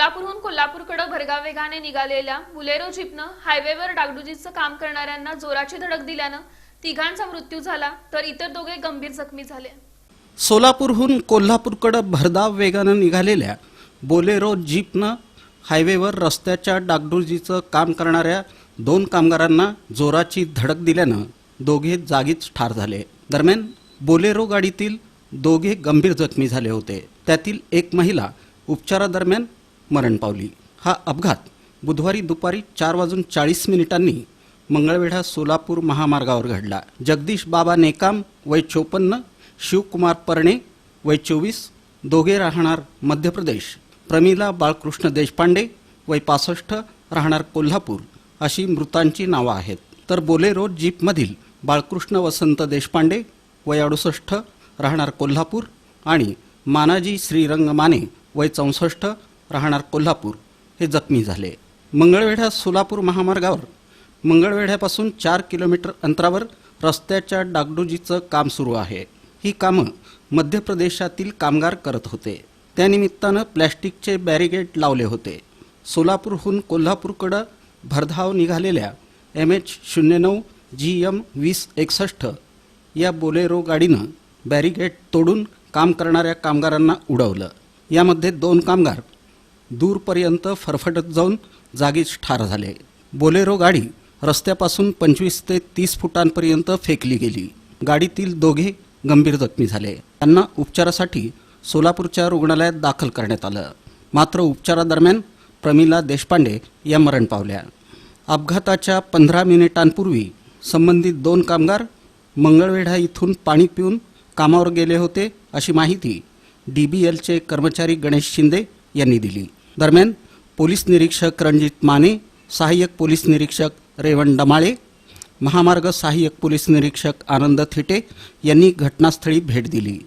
सोलापूरकडे भरगाव वेगाने निघालेल्या बुलेरो जीपनं हायवेवर डागडुजीचं काम करणाऱ्यांना जोराची धडक दिल्यानं तिघांचा मृत्यू झाला तर इतर दोघे गंभीर जखमी झाले. सोलापूरहून कोल्हापूरकडं भरधाव वेगानं निघालेल्या बोलेरो जीपनं हायवेवर रस्त्याच्या डागडुजीचं काम करणाऱ्या दोन कामगारांना जोराची धडक दिल्यानं दोघे जागीच ठार झाले. दरम्यान बोलेरो गाडीतील दोघे गंभीर जखमी झाले होते. त्यातील एक महिला उपचारादरम्यान मरण पावली. हा अपघात बुधवारी दुपारी चार वाजून चाळीस मिनिटांनी मंगळवेढा सोलापूर महामार्गावर घडला. जगदीश बाबा नेकाम वय चोपन्न शिवकुमार परणे वय चोवीस दोघे राहणार मध्य प्रदेश. प्रमिला बाळकृष्ण देशपांडे वय पासष्ट राहणार कोल्हापूर अशी मृतांची नावं आहेत. तर बोलेरो जीपमधील बाळकृष्ण वसंत देशपांडे वय अडुसष्ट राहणार कोल्हापूर आणि मानाजी श्रीरंग माने वय चौसष्ट राहणार कोल्हापूर. हे जखमी झाले. मंगळवेढा सोलापूर महामार्गावर मंगळवेढ्यापासून चार किलोमीटर अंतरावर रस्त्याच्या डागडुजीचं काम सुरू आहे. ही कामं मध्य प्रदेशातील कामगार करत होते. त्यानिमित्तानं प्लॅस्टिकचे बॅरिगेड लावले होते. सोलापूरहून कोल्हापूरकडं भरधाव निघालेल्या एम एच शून्य नऊ जी एम वीस एकसष्ट या बोलेरो गाडीनं बॅरिगेड तोडून काम करणाऱ्या कामगारांना उडवलं. यामध्ये दोन कामगार दूरपर्यंत फरफटत जाऊन जागीच ठार झाले. बोलेरो गाडी रस्त्यापासून पंचवीस ते तीस फुटांपर्यंत फेकली गेली. गाडीतील दोघे गंभीर जखमी झाले. त्यांना उपचारासाठी सोलापूरच्या रुग्णालयात दाखल करण्यात आलं. मात्र उपचारादरम्यान प्रमिला देशपांडे या मरण पावल्या. अपघाताच्या पंधरा मिनिटांपूर्वी संबंधित दोन कामगार मंगळवेढा इथून पाणी पिऊन कामावर गेले होते अशी माहिती डी बी एलचे कर्मचारी गणेश शिंदे यांनी दिली. दरम्यान पोलीस निरीक्षक रणजित माने सहाय्यक पोलीस निरीक्षक रेवण डमाळे महामार्ग सहाय्यक पोलीस निरीक्षक आनंद थिटे यांनी घटनास्थळी भेट दिली.